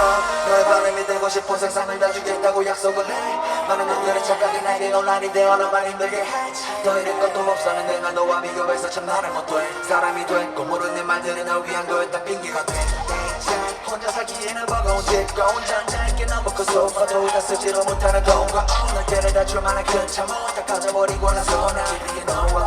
난처 너의 바람이 되고 싶은 세상을 다 주겠다고 약속을 해. 많은 놈들의 착각이 나에게 논란이 되어 너만 힘들게 해더 잃을 것도 없었는데 난 너와 비교해서 참 나를 못돼. 사람이 됐고 모르는 말들은 널 위한 거였다. 핑계가 돼. 혼자 살기에는 버거운 뒷거운 잔잔하게 너무 커서 봐도 다 쓰지도 못하는 돈과 오늘 데려다 줄 만한 큰참을 다 가져버리고 나서 나. 위에 너와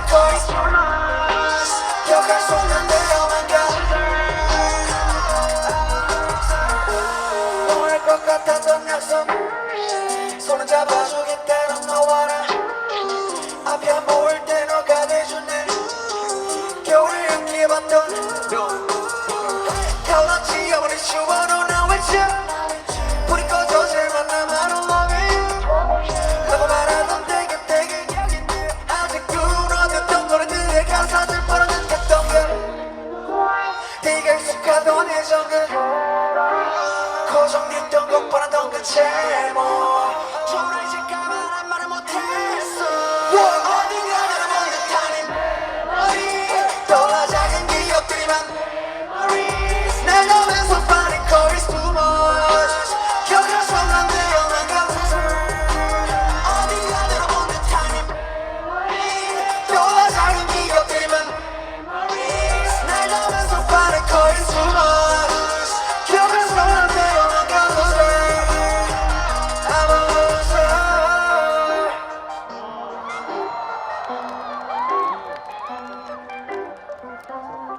돼주네 겨울을 함께해봤던 익숙하던 내 정글 고정됐던 것보다 더큰 제목